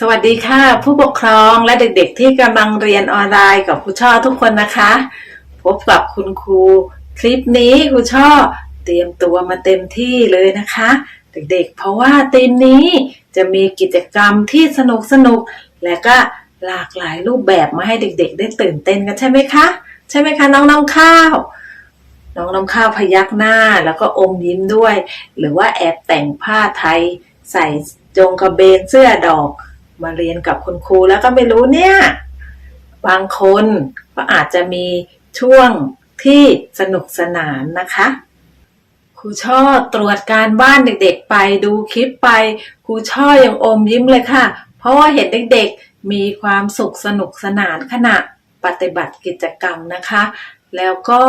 สวัสดีค่ะ ผู้ปกครองและเด็กๆ ที่กำลังเรียนออนไลน์กับครูช่อทุกคนนะคะ พบกับคุณครูคลิปนี้ครูช่อเตรียมตัวมาเต็มที่เลยนะคะ เด็กๆ เพราะว่าธีมนี้จะมีกิจกรรมที่สนุกสนุกและก็หลากหลายรูปแบบมาให้เด็กๆ ได้ตื่นเต้นกันใช่ไหมคะ ใช่ไหมคะน้องน้ำข้าว น้องน้ำข้าวพยักหน้าแล้วก็อมยิ้มด้วย หรือว่าแอบแต่งผ้าไทยใส่จงกระเบนเสื้อดอก มาเรียนกับคุณครูแล้วก็ไม่รู้เนี่ย บางคนก็อาจจะมีช่วงที่สนุกสนานนะคะ ครูช่อตรวจการบ้านเด็กๆ ไปดูคลิปไป ครูช่อยังอมยิ้มเลยค่ะ เพราะว่าเห็นเด็กๆ มีความสุขสนุกสนานขณะปฏิบัติกิจกรรมนะคะ แล้วก็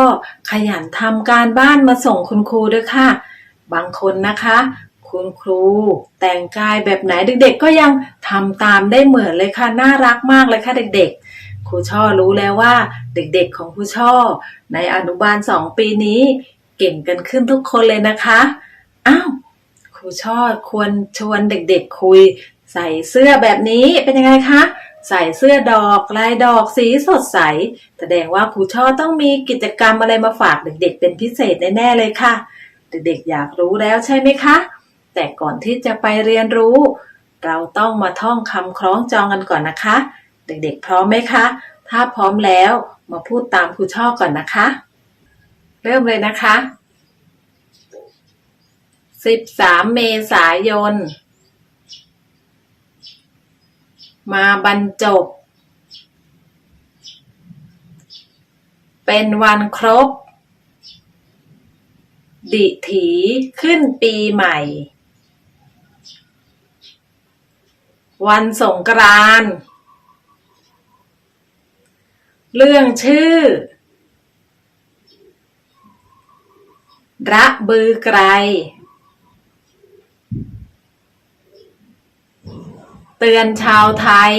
ขยันทำการบ้านมาส่งคุณครูด้วยค่ะ บางคนนะคะ คุณครู แต่งกายแบบไหนเด็ก ๆ ก็ยังทำตามได้เหมือนเลยค่ะ น่ารักมากเลยค่ะเด็ก ๆ ครูช่อรู้แล้วว่า เด็กๆของครูช่อ ในอนุบาลสองปีนี้ เก่งกันขึ้นทุกคนเลยนะคะอ้าวครูช่อควรชวนเด็กๆคุย ใส่เสื้อแบบนี้เป็นยังไงคะใส่เสื้อดอกลายดอกสีสดใส แสดงว่าครูช่อต้องมีกิจกรรมอะไรมาฝากเด็กๆ เป็นพิเศษแน่ๆเลยค่ะ เด็กๆอยากรู้แล้วใช่ไหมคะ แต่ก่อนที่จะไปเรียนรู้ เราต้องมาท่องคำคล้องจองกันก่อนนะคะ เด็กๆ พร้อมไหมคะ ถ้าพร้อมแล้วมาพูดตามครูช่อก่อนนะคะ เริ่มเลยนะคะ 13 เมษายน มาบรรจบ เป็นวันครบดิถีขึ้นปีใหม่ วันสงกรานต์เรื่องชื่อ ระบือไกร เตือนชาวไทย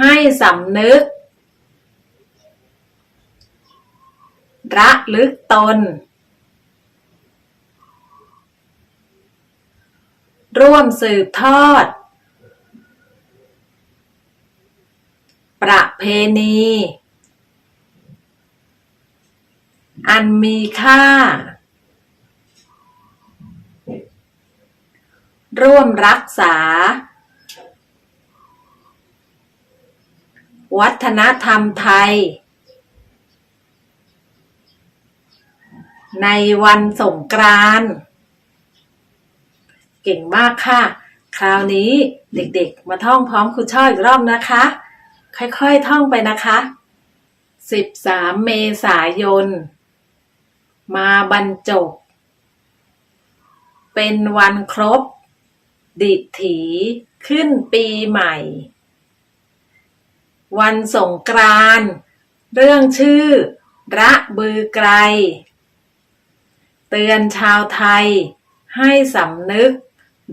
ให้สำนึก ระลึกตน ร่วมสืบทอด ประเพณี อันมีค่า ร่วมรักษา วัฒนธรรมไทย ในวันสงกรานต์ เก่งมากค่ะ คราวนี้เด็กๆ มาท่องพร้อมครูช่ออีกรอบนะคะ ค่อยๆท่องไปนะคะ 13 เมษายน มาบรรจบ เป็นวันครบ ดิถีขึ้นปีใหม่ วันสงกรานเรื่องชื่อ ระบือไกรเตือนชาวไทยให้สำนึก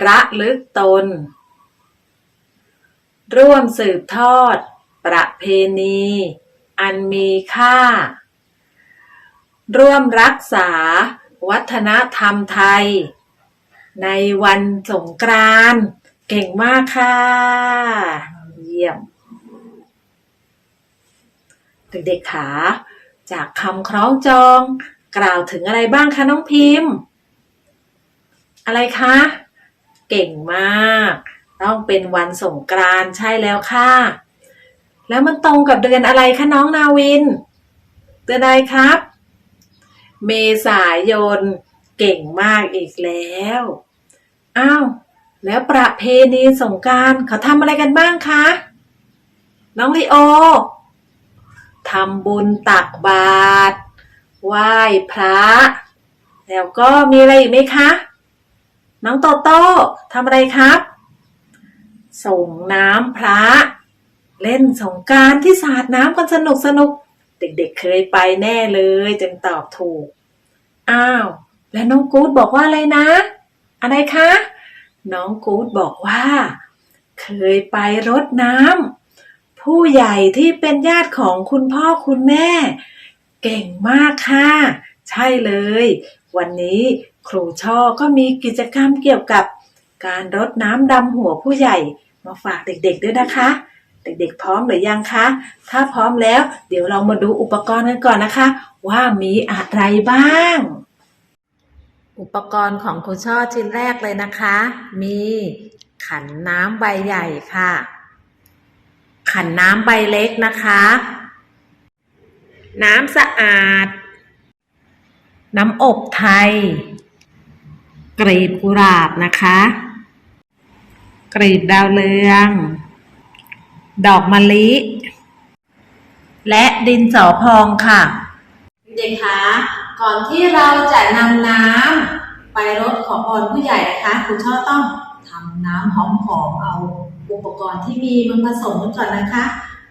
ระลึกตน ร่วมสืบทอด ประเพณี อันมีค่า ร่วมรักษา วัฒนธรรมไทย ในวันสงกรานต์เก่งมากค่ะ เยี่ยม เด็กๆขาจากคำคล้องจอง กล่าวถึงอะไรบ้างคะน้องพิมพ์ อะไรคะ เก่งมาก ต้องเป็นวันสงกรานต์ใช่แล้วค่ะ แล้วมันตรงกับเดือนอะไรคะน้องนาวิน เดือนอะไรครับ เมษายน เก่งมากอีกแล้ว อ้าว แล้วประเพณีสงกรารเขาทำอะไรกันบ้างคะ น้องลีโอทำบุญตักบาตรไหว้พระ แล้วก็มีอะไรอีกไหมคะ น้องโตโต้ทำอะไรครับ ส่งน้ำพระ เล่นสงการที่สาดน้ำกันสนุกสนุก เด็กๆเคยไปแน่เลยจึงตอบถูก อ้าว แล้วน้องกู๊ดบอกว่าอะไรนะ อะไรคะ น้องกู๊ดบอกว่า เคยไปรดน้ำผู้ใหญ่ที่เป็นญาติของคุณพ่อคุณแม่ เก่งมากค่ะ ใช่เลย วันนี้ ครูช่อก็มีกิจกรรมเกี่ยวกับการรดน้ำดำหัวผู้ใหญ่ มาฝากเด็กๆด้วยนะคะ เด็กๆพร้อมหรือยังคะ ถ้าพร้อมแล้ว เดี๋ยวเรามาดูอุปกรณ์กันก่อนนะคะ ว่ามีอะไรบ้าง อุปกรณ์ของครูช่อชิ้นแรกเลยนะคะ มีขันน้ำใบใหญ่ค่ะ ขันน้ำใบเล็กนะคะ น้ำสะอาด น้ำอบไทย กรีบกุหลาบนะคะ กรีบดาวเรือง ดอกมะลิ และดินสอพองค่ะ เด็กคะก่อนที่เราจะนำน้ำไปรดขอพรผู้ใหญ่นะคะคุณช่อต้องทำน้ำหอมๆเอาอุปกรณ์ที่มีมาผสมกันก่อนนะคะ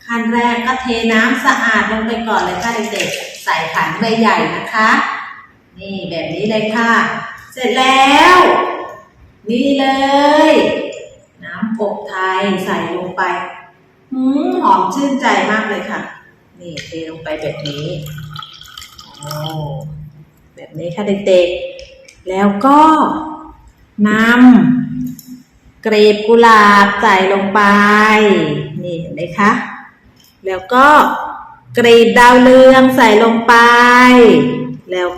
ขั้นแรกก็เทน้ำสะอาดลงไปก่อนเลยค่ะเด็กๆใส่ขันใบใหญ่นะคะ นี่แบบนี้เลยค่ะ เสร็จแล้ว นี่เลย น้ำอบไทยใส่ลงไปหืมหอมชื่นใจมากเลยค่ะ นี่เทลงไปแบบนี้โอ้แบบนี้ค่ะเด็กๆ แล้วก็นำกรีบกุหลาบใส่ลงไป นี่เห็นไหมคะ แล้วก็กรีบดาวเรืองใส่ลงไป แล้ว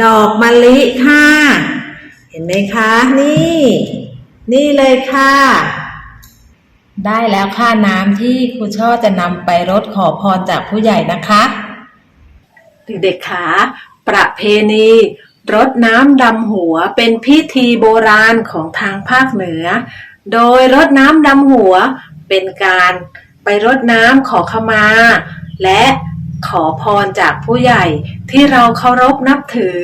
ดอกมะลิค่ะ เห็นไหมคะ นี่ นี่เลยค่ะ ได้แล้วค่าน้ำที่ครูช่อจะนำไปรดขอพรจากผู้ใหญ่นะคะเด็กๆคะประเพณีรดน้ำดำหัวเป็นพิธีโบราณของทางภาคเหนือ โดยรดน้ำดำหัวเป็นการไปรดน้ำขอขมา และ ขอพรจากผู้ใหญ่ที่เราเคารพนับถือ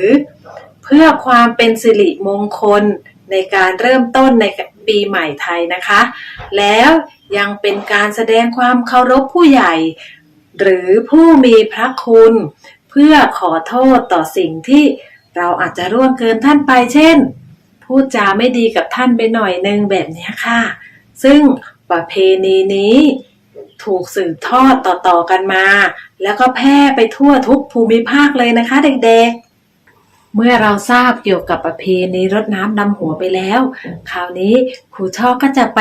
เพื่อความเป็นสิริมงคลในการเริ่มต้นในปีใหม่ไทยนะคะ แล้วยังเป็นการแสดงความเคารพผู้ใหญ่ หรือผู้มีพระคุณ เพื่อขอโทษต่อสิ่งที่เราอาจจะร่วงเกินท่านไปเช่น พูดจาไม่ดีกับท่านไปหน่อยนึงแบบนี้ค่ะ ซึ่งประเพณีนี้ถูกสืบทอดต่อๆกันมา แล้วก็แพร่ไปทั่วทุกภูมิภาคเลยนะคะ เด็กๆ เมื่อเราทราบเกี่ยวกับประเพณีรดน้ำดำหัวไปแล้ว คราวนี้ครูช่อก็จะไป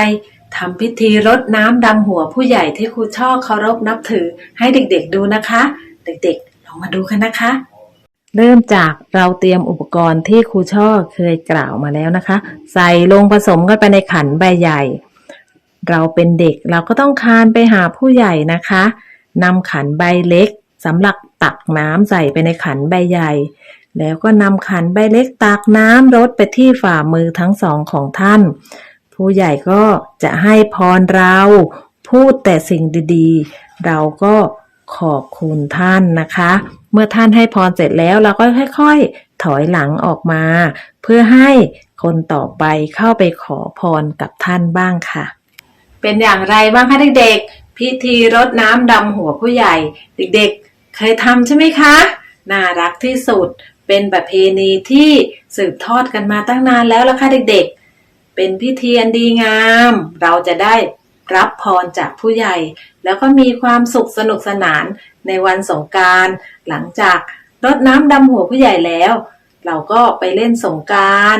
ทำพิธีรดน้ำดำหัวผู้ใหญ่ที่ครูช่อเคารพนับถือให้เด็กๆดูนะคะ เด็กๆ ลองมาดูกันนะคะ เริ่มจากเราเตรียมอุปกรณ์ที่ครูช่อเคยกล่าวมาแล้วนะคะ ใส่ลงผสมกันไปในขันใบใหญ่ เราเป็นเด็กเราก็ต้องคานไปหาผู้ใหญ่นะคะ นำขันใบเล็กสำหรับตักน้ำใส่ไปในขันใบใหญ่ แล้วก็นำขันใบเล็กตักน้ำรดไปที่ฝ่ามือทั้งสองของท่าน ผู้ใหญ่ก็จะให้พรเราพูดแต่สิ่งดีๆ เราก็ขอบคุณท่านนะคะ เมื่อท่านให้พรเสร็จแล้วเราก็ค่อยๆ ถอยหลังออกมา เพื่อให้คนต่อไปเข้าไปขอพรกับท่านบ้างค่ะ เป็นอย่างไรบ้างคะเด็กๆ พิธีรดน้ำดำหัวผู้ใหญ่ เด็กๆ เคยทำใช่ไหมคะ น่ารักที่สุด เป็นประเพณีที่สืบทอดกันมาตั้งนานแล้วล่ะค่ะเด็กๆ เป็นพิธีอันดีงาม เราจะได้รับพรจากผู้ใหญ่ แล้วก็มีความสุขสนุกสนานในวันสงการหลังจากรดน้ำดำหัวผู้ใหญ่แล้ว เราก็ไปเล่นสงการ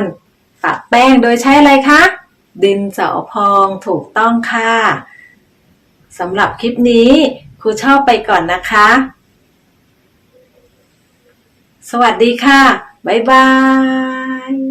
ปะแป้งโดยใช้อะไรคะ ดินสอพองถูกต้องค่ะ สำหรับคลิปนี้ครูชอบไปก่อนนะคะ สวัสดีค่ะ บ๊ายบาย